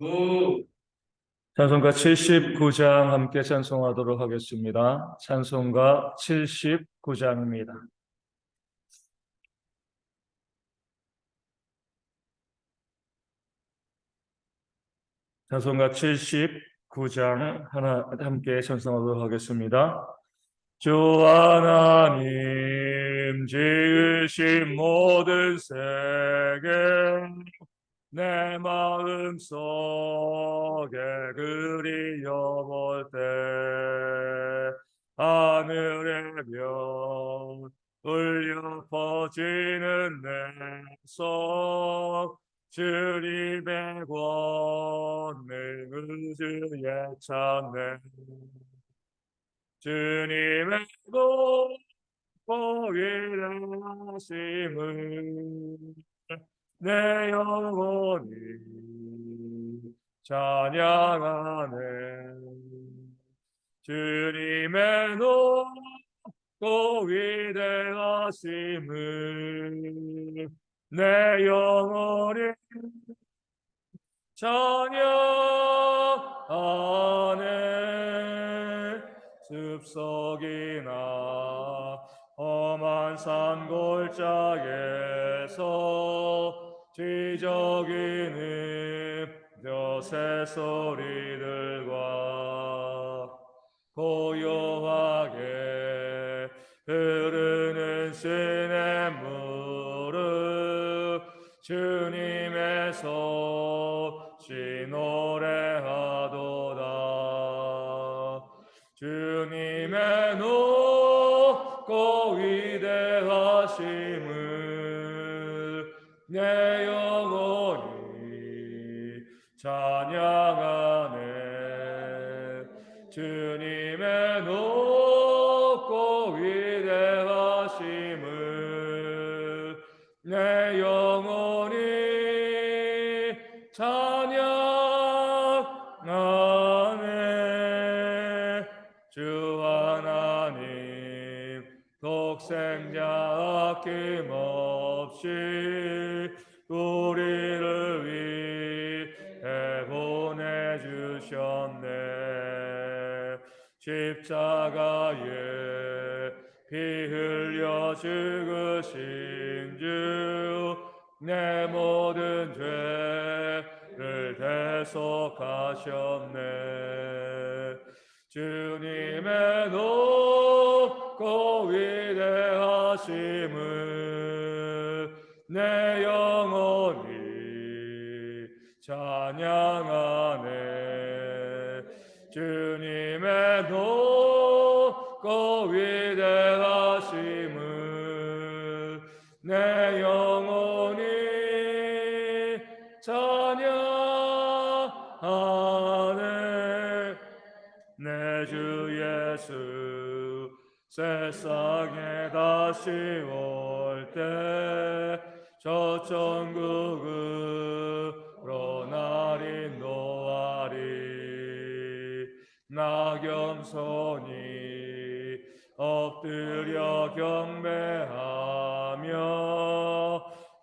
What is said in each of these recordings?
구, 찬송가 79장 함께 찬송하도록 하겠습니다. 찬송가 79장입니다. 찬송가 79장 하나 함께 찬송하도록 하겠습니다. 주 하나님 지으신 모든 세계 내 마음 속에 그리워볼 때 하늘의 별 울려 퍼지는 내 속 주님의 권능을 주에 찾네. 주님의 보이하심을 내 영혼이 찬양하네. 주님의 높고 위대하심을 내 영혼이 찬양하네. 숲속이나 험한 산 골짜기에서 지저귀는 벼새 소리들과 고요하게 흐르는 시냇물을 주님의 소시 노래하도다. 주님의 높고 위대하심 찬양하네. 주 주셨네. 십자가에 피 흘려 죽으신 주 내 모든 죄를 대속하셨네. 주님의 높고 위대하심을 내 영혼이 찬양하네 주님의 높고 위대하심을 내 영혼이 찬양하네. 내 주 예수 세상에 다시 올 겸손히 엎드려 경배하며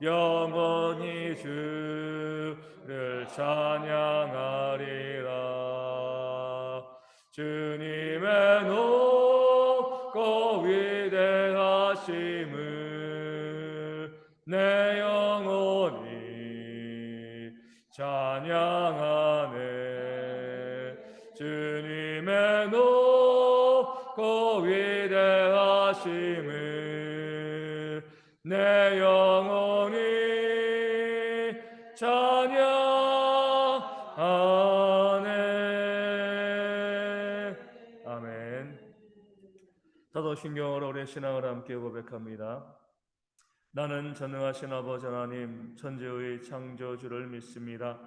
영원히 주를 찬양하리라. 주님의 높고 위대하심을 내 영혼이 찬양하네. 주님 의 높고 위대하심을 내 영혼이 찬양하네 아멘 사도신경으로 우리 신앙을 함께 고백합니다. 나는 전능하신 아버지 하나님 천지의 창조주를 믿습니다.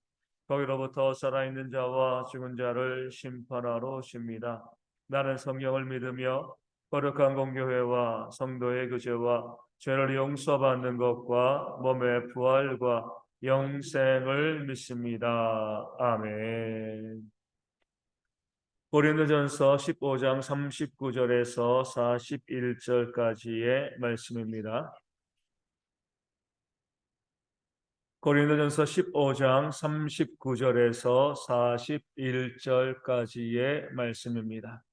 거기로부터 살아있는 자와 죽은 자를 심판하러 오십니다. 나는 성경을 믿으며 거룩한 공교회와 성도의 교제와 죄를 용서받는 것과 몸의 부활과 영생을 믿습니다. 아멘. 고린도전서 15장 39절에서 41절까지의 말씀입니다. 고린도전서 15장 39절에서 41절까지의 말씀입니다.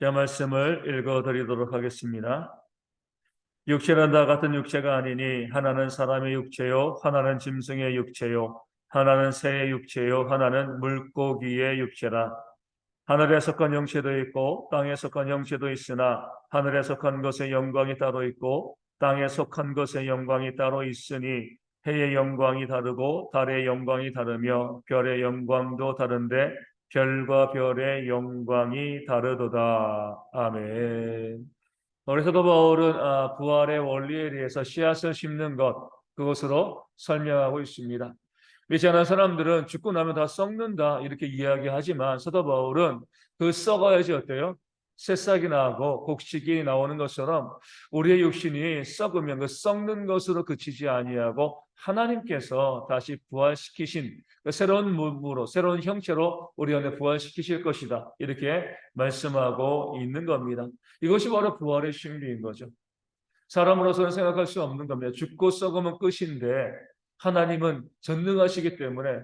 이 말씀을 읽어 드리도록 하겠습니다. 육체는 다 같은 육체가 아니니 하나는 사람의 육체요 하나는 짐승의 육체요 하나는 새의 육체요 하나는 물고기의 육체라 하늘에 속한 영체도 있고 땅에 속한 영체도 있으나 하늘에 속한 것의 영광이 따로 있고 땅에 속한 것의 영광이 따로 있으니 해의 영광이 다르고 달의 영광이 다르며 별의 영광도 다른데 별과 별의 영광이 다르도다. 아멘. 그래서도 바울은 아, 부활의 원리에 대해서 씨앗을 심는 것 그것으로 설명하고 있습니다. 믿지 않은 사람들은 죽고 나면 다 썩는다 이렇게 이야기하지만 사도 바울은 그 썩어야지 어때요? 새싹이 나고 곡식이 나오는 것처럼 우리의 육신이 썩으면 그 썩는 것으로 그치지 아니하고 하나님께서 다시 부활시키신 그 새로운 몸으로 새로운 형체로 우리 안에 부활시키실 것이다 이렇게 말씀하고 있는 겁니다. 이것이 바로 부활의 신비인 거죠. 사람으로서는 생각할 수 없는 겁니다. 죽고 썩으면 끝인데 하나님은 전능하시기 때문에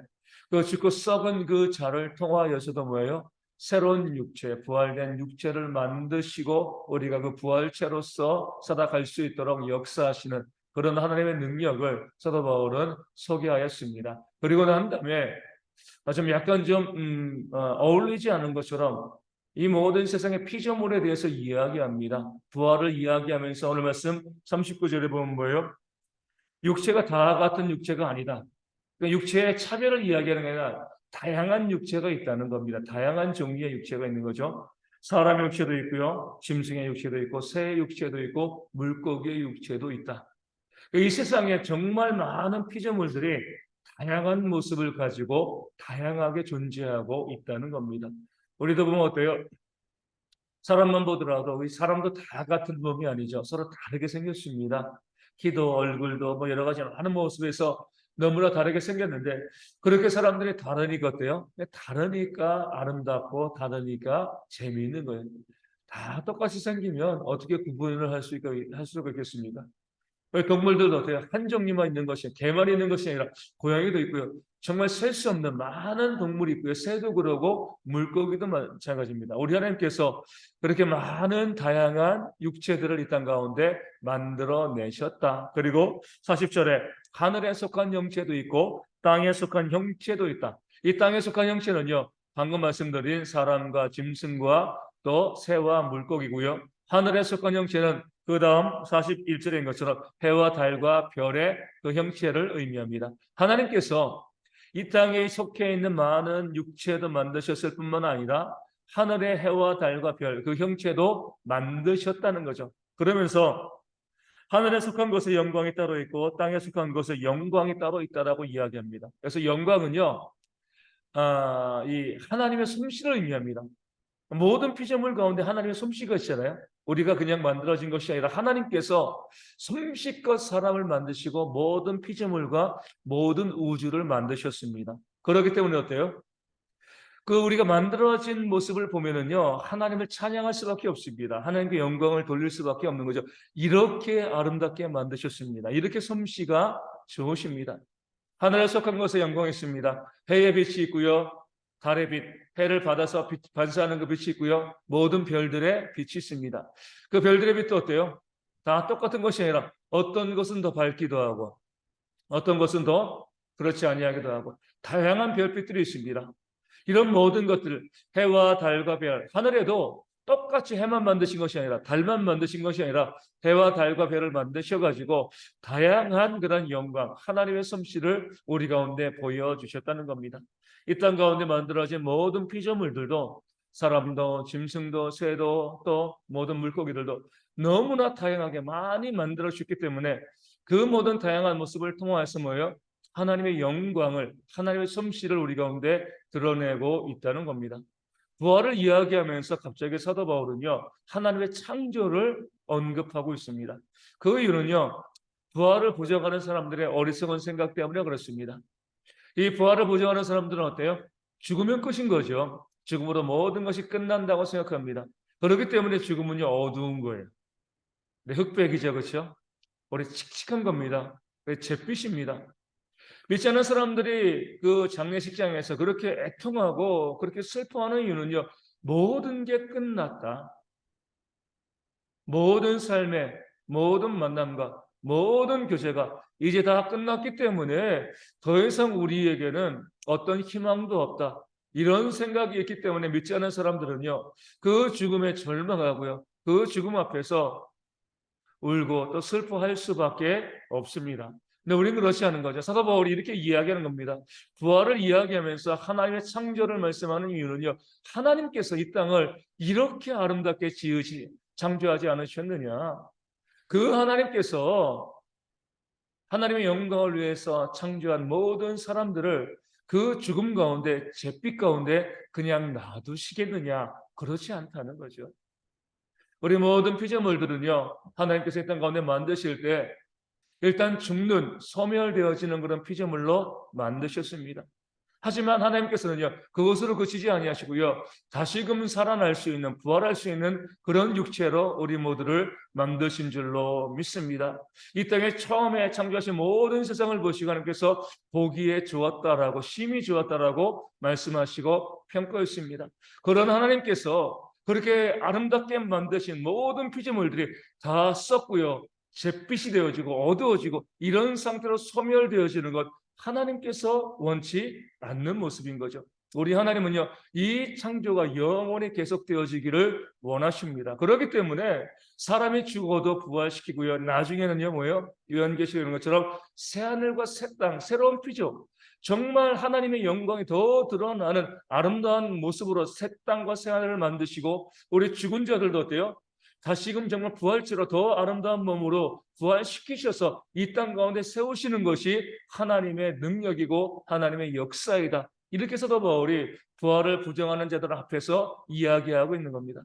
그 죽고 썩은 그 자를 통하여서도 뭐예요? 새로운 육체, 부활된 육체를 만드시고 우리가 그 부활체로서 살아갈 수 있도록 역사하시는 그런 하나님의 능력을 사도 바울은 소개하였습니다. 그리고 난 다음에 좀 약간 좀 음, 어, 울리지 않은 것처럼 이 모든 세상의 피조물에 대해서 이야기합니다. 부활을 이야기하면서 오늘 말씀 39절에 보면 뭐예요? 육체가 다 같은 육체가 아니다. 그러니까 육체의 차별을 이야기하는 게 아니라 다양한 육체가 있다는 겁니다. 다양한 종류의 육체가 있는 거죠. 사람의 육체도 있고요. 짐승의 육체도 있고 새의 육체도 있고 물고기의 육체도 있다. 이 세상에 정말 많은 피조물들이 다양한 모습을 가지고 다양하게 존재하고 있다는 겁니다. 우리도 보면 어때요? 사람만 보더라도 이 사람도 다 같은 몸이 아니죠. 서로 다르게 생겼습니다. 키도 얼굴도 뭐 여러 가지 많은 모습에서 너무나 다르게 생겼는데 그렇게 사람들이 다르니까 어때요? 다르니까 아름답고 다르니까 재미있는 거예요. 다 똑같이 생기면 어떻게 구분을 할, 수 있, 할 수가 있겠습니까? 동물들도 어때요? 한 종류만 있는 것이 개만 있는 것이 아니라 고양이도 있고요. 정말 셀 수 없는 많은 동물이 있고요. 새도 그러고 물고기도 마찬가지입니다. 우리 하나님께서 그렇게 많은 다양한 육체들을 이 땅 가운데 만들어 내셨다. 그리고 40절에 하늘에 속한 형체도 있고 땅에 속한 형체도 있다. 이 땅에 속한 형체는요. 방금 말씀드린 사람과 짐승과 또 새와 물고기고요. 하늘에 속한 형체는 그 다음 41절인 것처럼 해와 달과 별의 그 형체를 의미합니다. 하나님께서 이 땅에 속해 있는 많은 육체도 만드셨을 뿐만 아니라 하늘의 해와 달과 별, 그 형체도 만드셨다는 거죠. 그러면서 하늘에 속한 것에 영광이 따로 있고 땅에 속한 것에 영광이 따로 있다라고 이야기합니다. 그래서 영광은요, 아, 이 하나님의 솜씨를 의미합니다. 모든 피조물 가운데 하나님의 솜씨가 있잖아요. 우리가 그냥 만들어진 것이 아니라 하나님께서 솜씨껏 사람을 만드시고 모든 피조물과 모든 우주를 만드셨습니다. 그렇기 때문에 어때요? 그 우리가 만들어진 모습을 보면은요 하나님을 찬양할 수밖에 없습니다. 하나님께 영광을 돌릴 수밖에 없는 거죠. 이렇게 아름답게 만드셨습니다. 이렇게 솜씨가 좋으십니다. 하늘에 속한 것에 영광이 있습니다. 해의 빛이 있고요, 달의 빛, 해를 받아서 빛, 반사하는 그 빛이 있고요. 모든 별들의 빛이 있습니다. 그 별들의 빛도 어때요? 다 똑같은 것이 아니라 어떤 것은 더 밝기도 하고 어떤 것은 더 그렇지 아니하기도 하고 다양한 별빛들이 있습니다. 이런 모든 것들을 해와 달과 별, 하늘에도 똑같이 해만 만드신 것이 아니라 달만 만드신 것이 아니라 해와 달과 별을 만드셔 가지고 다양한 그런 영광, 하나님의 솜씨를 우리 가운데 보여 주셨다는 겁니다. 이 땅 가운데 만들어진 모든 피조물들도 사람도 짐승도 새도 또 모든 물고기들도 너무나 다양하게 많이 만들어 주셨기 때문에 그 모든 다양한 모습을 통하여서 뭐예요? 하나님의 영광을 하나님의 솜씨를 우리 가운데 드러내고 있다는 겁니다. 부활을 이야기하면서 갑자기 사도 바울은요 하나님의 창조를 언급하고 있습니다. 그 이유는요 부활을 부정하는 사람들의 어리석은 생각 때문에 그렇습니다. 이 부활을 부정하는 사람들은 어때요? 죽으면 끝인 거죠. 죽음으로 모든 것이 끝난다고 생각합니다. 그렇기 때문에 죽음은요 어두운 거예요. 네, 흑백이죠, 그렇죠? 우리 칙칙한 겁니다. 잿빛입니다. 믿지 않는 사람들이 그 장례식장에서 그렇게 애통하고 그렇게 슬퍼하는 이유는요, 모든 게 끝났다. 모든 삶의 모든 만남과 모든 교제가 이제 다 끝났기 때문에 더 이상 우리에게는 어떤 희망도 없다. 이런 생각이 있기 때문에 믿지 않는 사람들은요, 그 죽음에 절망하고요, 그 죽음 앞에서 울고 또 슬퍼할 수밖에 없습니다. 근데 우리는 그렇지 않은 거죠. 사도 바울이 이렇게 이야기하는 겁니다. 부활을 이야기하면서 하나님의 창조를 말씀하는 이유는요. 하나님께서 이 땅을 이렇게 아름답게 지으시 창조하지 않으셨느냐? 그 하나님께서 하나님의 영광을 위해서 창조한 모든 사람들을 그 죽음 가운데 잿빛 가운데 그냥 놔두시겠느냐? 그렇지 않다는 거죠. 우리 모든 피조물들은요, 하나님께서 이 땅 가운데 만드실 때 일단 죽는, 소멸되어지는 그런 피조물로 만드셨습니다. 하지만 하나님께서는요, 그것으로 그치지 아니하시고요, 다시금 살아날 수 있는, 부활할 수 있는 그런 육체로 우리 모두를 만드신 줄로 믿습니다. 이 땅에 처음에 창조하신 모든 세상을 보시고 하나님께서 보기에 좋았다라고, 심히 좋았다라고 말씀하시고 평가했습니다. 그런 하나님께서 그렇게 아름답게 만드신 모든 피조물들이 다 썩고요. 잿빛이 되어지고 어두워지고 이런 상태로 소멸되어지는 것 하나님께서 원치 않는 모습인 거죠. 우리 하나님은요, 이 창조가 영원히 계속되어지기를 원하십니다. 그렇기 때문에 사람이 죽어도 부활시키고요. 나중에는요, 뭐예요? 요한계시록 이런 것처럼 새하늘과 새 땅, 새로운 피조, 정말 하나님의 영광이 더 드러나는 아름다운 모습으로 새 땅과 새 하늘을 만드시고 우리 죽은 자들도 어때요? 다시금 정말 부활체로 더 아름다운 몸으로 부활시키셔서 이 땅 가운데 세우시는 것이 하나님의 능력이고 하나님의 역사이다. 이렇게 해서도 바울이 부활을 부정하는 자들 앞에서 이야기하고 있는 겁니다.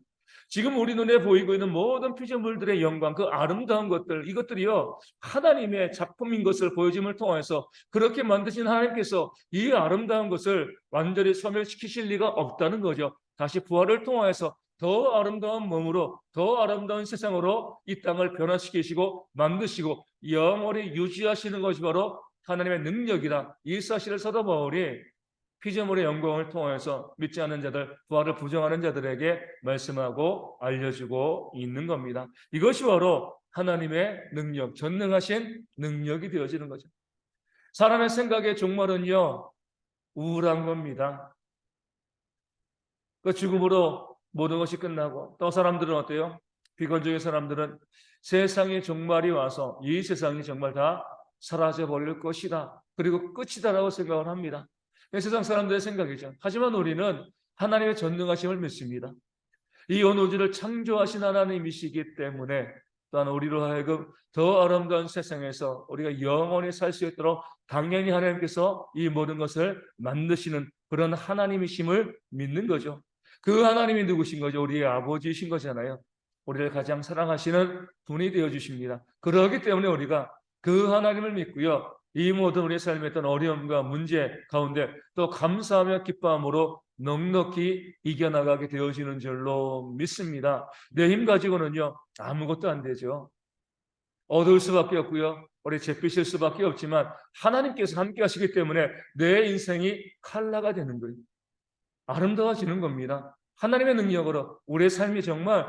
지금 우리 눈에 보이고 있는 모든 피조물들의 영광, 그 아름다운 것들, 이것들이요, 하나님의 작품인 것을 보여줌을 통해서 그렇게 만드신 하나님께서 이 아름다운 것을 완전히 소멸시키실 리가 없다는 거죠. 다시 부활을 통해서 더 아름다운 몸으로, 더 아름다운 세상으로 이 땅을 변화시키시고 만드시고 영원히 유지하시는 것이 바로 하나님의 능력이다. 이 사실을 사도 바울이 피조물의 영광을 통해서 믿지 않는 자들, 부활을 부정하는 자들에게 말씀하고 알려주고 있는 겁니다. 이것이 바로 하나님의 능력, 전능하신 능력이 되어지는 거죠. 사람의 생각의 종말은요, 우울한 겁니다. 그 죽음으로 모든 것이 끝나고 또 사람들은 어때요? 비건적인 사람들은 세상의 종말이 와서 이 세상이 정말 다 사라져 버릴 것이다. 그리고 끝이다라고 생각을 합니다. 세상 사람들의 생각이죠. 하지만 우리는 하나님의 전능하심을 믿습니다. 이 온 우주를 창조하신 하나님이시기 때문에 또한 우리로 하여금 더 아름다운 세상에서 우리가 영원히 살 수 있도록 당연히 하나님께서 이 모든 것을 만드시는 그런 하나님이심을 믿는 거죠. 그 하나님이 누구신 거죠? 우리의 아버지이신 거잖아요. 우리를 가장 사랑하시는 분이 되어 주십니다. 그러기 때문에 우리가 그 하나님을 믿고요. 이 모든 우리의 삶에 있던 어려움과 문제 가운데 또 감사하며 기뻐함으로 넉넉히 이겨나가게 되어지는 줄로 믿습니다. 내 힘 가지고는요 아무것도 안 되죠. 어두울 수밖에 없고요. 우리 잿빛일 수밖에 없지만 하나님께서 함께 하시기 때문에 내 인생이 칼라가 되는 거예요. 아름다워지는 겁니다. 하나님의 능력으로 우리의 삶이 정말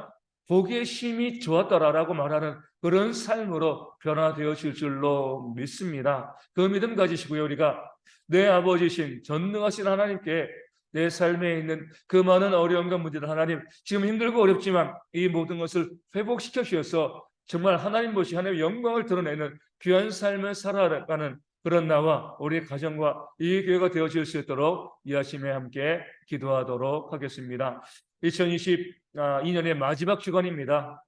보기에 심히 좋았더라라고 말하는 그런 삶으로 변화되어질 줄로 믿습니다. 그 믿음 가지시고요. 우리가 내 아버지신 전능하신 하나님께 내 삶에 있는 그 많은 어려움과 문제들 하나님 지금 힘들고 어렵지만 이 모든 것을 회복시켜 주셔서 정말 하나님 보시 하나님의 영광을 드러내는 귀한 삶을 살아가는 그런 나와 우리 가정과 이 교회가 되어질 수 있도록 이 아침에 함께 기도하도록 하겠습니다. 2022년의 마지막 주간입니다.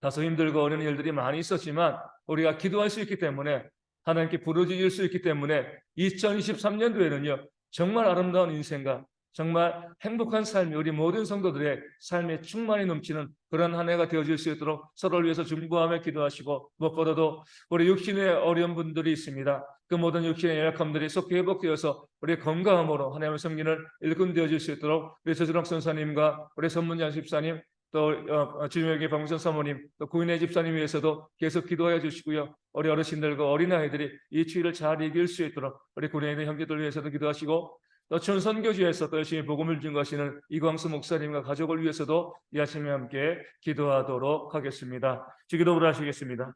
다소 힘들고 어려운 일들이 많이 있었지만 우리가 기도할 수 있기 때문에 하나님께 부르짖을 수 있기 때문에 2023년도에는요 정말 아름다운 인생과 정말 행복한 삶이 우리 모든 성도들의 삶에 충만히 넘치는 그런 한 해가 되어질 수 있도록 서로를 위해서 중보하며 기도하시고 무엇보다도 우리 육신의 어려운 분들이 있습니다. 그 모든 육신의 연약함들이 속히 회복되어서 우리 건강함으로 하나님의 성기는 일꾼 되어질 수 있도록 우리 저주락 선사님과 우리 선문장 집사님 또 어, 주님에게 방선 사모님 또 구인의 집사님 위해서도 계속 기도해 주시고요. 우리 어르신들과 어린아이들이 이 추위를 잘 이길 수 있도록 우리 있는 형제들 위해서도 기도하시고 또 천 선교주에서 또 열심히 복음을 증거하시는 이광수 목사님과 가족을 위해서도 이 아침에 함께 기도하도록 하겠습니다. 주기도를 하시겠습니다.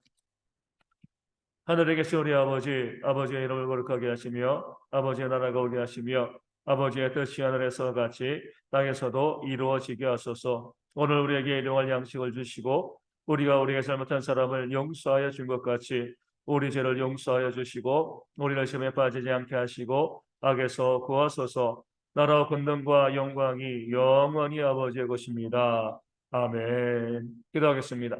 하늘에 계신 우리 아버지, 아버지의 이름을 거룩하게 하시며 아버지의 나라가 오게 하시며 아버지의 뜻이 하늘에서 같이 땅에서도 이루어지게 하소서. 오늘 우리에게 일용할 양식을 주시고 우리가 우리에게 잘못한 사람을 용서하여 준 것 같이 우리 죄를 용서하여 주시고 우리를 시험에 빠지지 않게 하시고 악에서 구하소서. 나라와 권능과 영광이 영원히 아버지의 것입니다. 아멘. 기도하겠습니다.